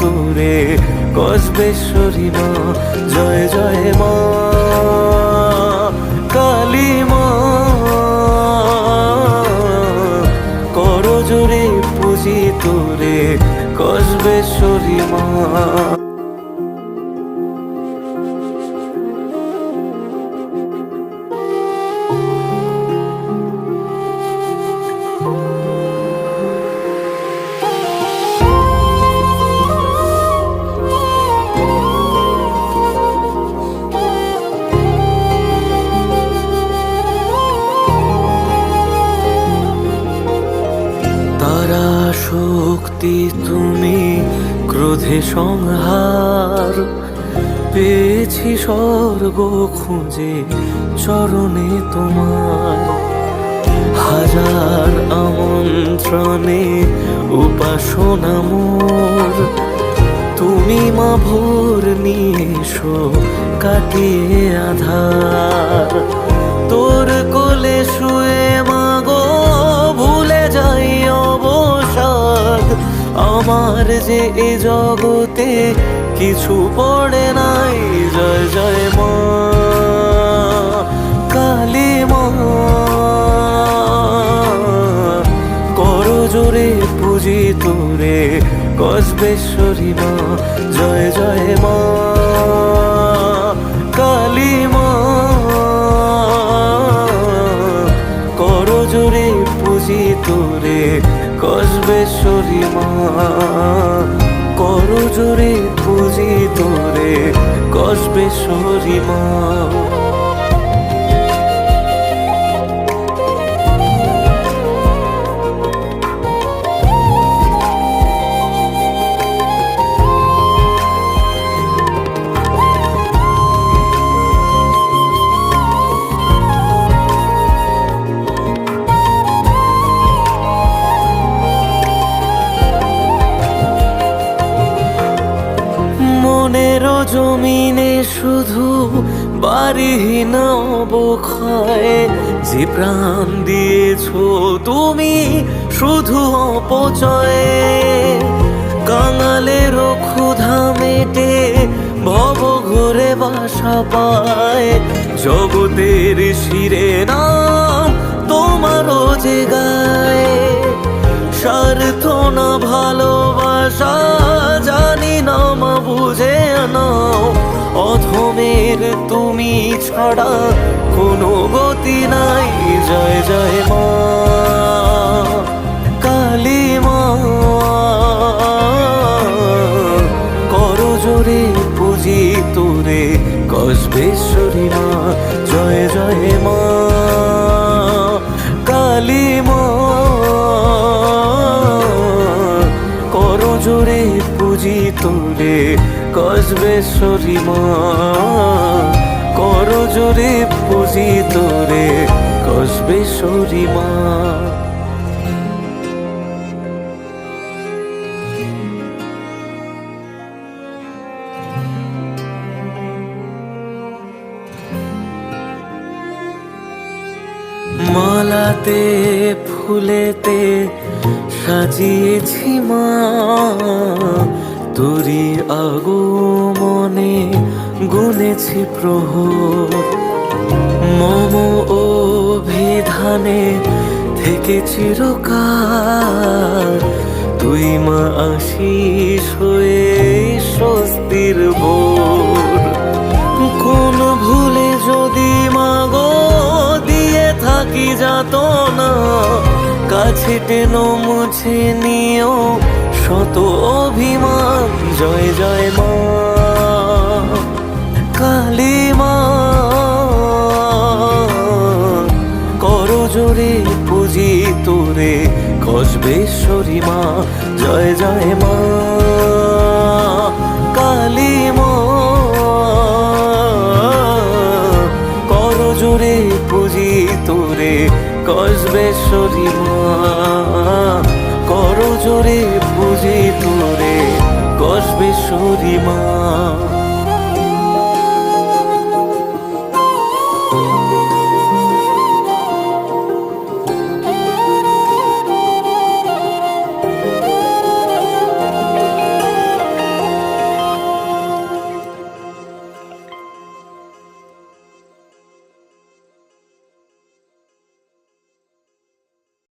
তোরে কসবেশ্বরী মা জয় জয় মা কালী মা। করো জোরে পুজি তোরে কসবেশ্বরী মা শক্তি তুমি ক্রোধে সংহার। পেয়েছি স্বর্গ খুঁজে, চরণে তোমার। হাজার আমন্ত্রণে উপাসনা মোর। তুমি মা ভোর নিয়ে এসো, কাটিয়ে আধার। তোর কোলে শুয়ে আমার যে এ জগতে কিছু পড়ে নাই। জয় জয় মা, কালী মা, করো জোরে পুজি তোরে কসবেশ্বরী মা জয় জয় মা। পুজি কষবে শরীমা। করো জোরে খুঁজি তোরে কষবে মা জমিনে শুধু বাড়িহীন অবক্ষয় যে প্রাণ দিয়েছ তুমি শুধু অপচয়ে। কাঙালের ক্ষুধা মেটে ভব ঘুরে বাসা পায়। জগতের শিরে নাম তোমারও যে গায়। না ভালোবাসা অধমের তুমি ছাড়া কোনো গতি নাই। জয় জয় মা, কালী মা, করো জোরে পুজি তোরে কসবেশ্বরী মা, জয় জয় মা, কালী মা, করো পুজি তোরে কসবেশ্বরী মা করো জোরে পুজি তোরে কসবেশ্বরী মা মালাতে ফুলেতে সাজিয়েছি মা। তোরি আগমনে গুনেছি প্রহর। মম অভিধানে থেকে চিরকাল তুই মা আশিস হয়ে স্বস্তির বোর কোন ভুলে যদি মাগো দিয়ে থাকি যাত না কাছে টেন মুছে নিও শত অভিমান। জয় জয় মা। কালী মা। করো জোরে পুজি তোরে কসবেশ্বরী মা। জয় জয় মা। কালী মা। করো জোরে পুজি তোরে কসবেশ্বরী মা।